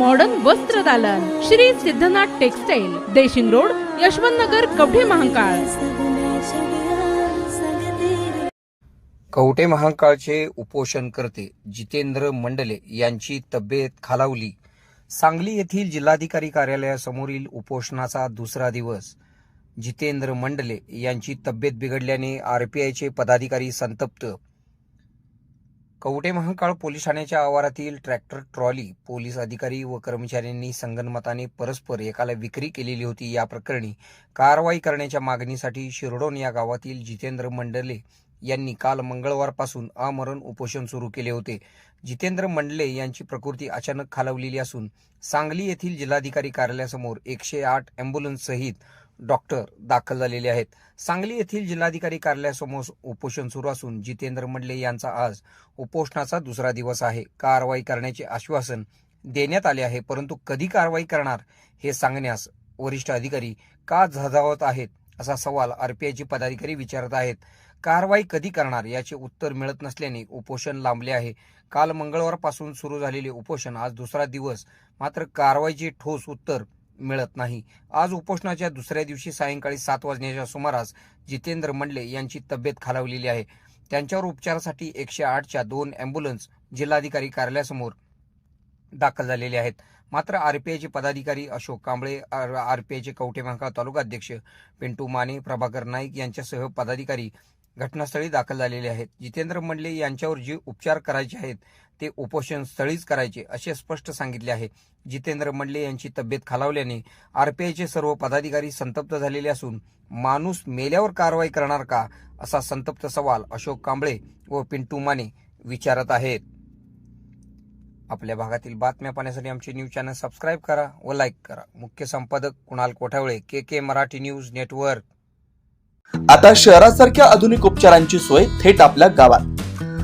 Modern वस्त्र दालन. Shri Siddhanath textile Deshing road Yashwant Nagar Kavathe Mahankal. Kavathe महाकाळचे उपोषण करते जितेंद्र मंडले यांची तब्येत खालावली. सांगली येथील जिल्हाधिकारी कार्यालयासमोरील उपोषणाचा दुसरा दिवस. जितेंद्र मंडले यांची तब्येत बिघडल्याने आरपीआयचे पदाधिकारी संतप्त. कवटे महाकाळ पोलीस ठाण्याच्या आवारातील ट्रॅक्टर ट्रॉली पोलीस अधिकारी व कर्मचाऱ्यांनी संगनमताने परस्पर एकाला विक्री केलेली होती. या प्रकरणी कारवाई करण्याच्या मागणीसाठी शिरडोन या गावातील जितेंद्र मंडले यांनी काल मंगळवारपासून आमरण उपोषण सुरू केले होते. जितेंद्र मंडले यांची प्रकृती अचानक खालावलेली असून सांगली येथील जिल्हाधिकारी कार्यालयासमोर एकशे आठ अँब्युलन्स सहित डॉक्टर दाखल झालेले आहेत. सांगली येथील जिल्हाधिकारी कार्यालयासमोर उपोषण सुरू असून जितेंद्र मंडले यांचा आज उपोषणाचा दुसरा दिवस आहे. कारवाई करण्याचे आश्वासन देण्यात आले आहे परंतु कधी कारवाई करणार हे सांगण्यास वरिष्ठ अधिकारी का झजावत आहेत असा सवाल आरपीआयचे पदाधिकारी विचारत आहेत. कारवाई कधी करणार याचे उत्तर मिळत नसल्याने उपोषण लांबले आहे. काल मंगळवारपासून सुरू झालेले उपोषण आज दुसरा दिवस मात्र कारवाईचे ठोस उत्तर मिळत नाही. आज उपोषणाच्या दुसऱ्या दिवशी सायंकाळी सात वाजण्याच्या सुमारास जितेंद्र मंडले यांची तब्येत खालावलेली आहे. त्यांच्यावर उपचारासाठी एकशे आठच्या दोन अँब्युलन्स जिल्हाधिकारी कार्यालयासमोर दाखल झालेले आहेत. मात्र आरपीआयचे पदाधिकारी अशोक कांबळे आरपीआयचे कवठे महांकाळ तालुका अध्यक्ष पिंटू माने प्रभाकर नाईक यांच्यासह पदाधिकारी घटनास्थळी दाखल झालेले आहेत. जितेंद्र मंडले यांच्यावर जे उपचार करायचे आहेत ते उपोषण स्थळीच करायचे असे स्पष्ट सांगितले आहे. जितेंद्र मंडले यांची तब्येत खालावल्याने आरपीआयचे सर्व पदाधिकारी संतप्त झालेले असून माणूस मेल्यावर कारवाई करणार का असा संतप्त सवाल अशोक कांबळे व पिंटू माने विचारत आहेत. आपल्या भागातील बातम्या पाहण्यासाठी आमचे न्यूज चॅनल सबस्क्राईब करा व लाईक करा. मुख्य संपादक Kunal Kothawale K K Marathi news network. आता शहरासारख्या आधुनिक उपचारांची सोय थेट आपल्या गावात.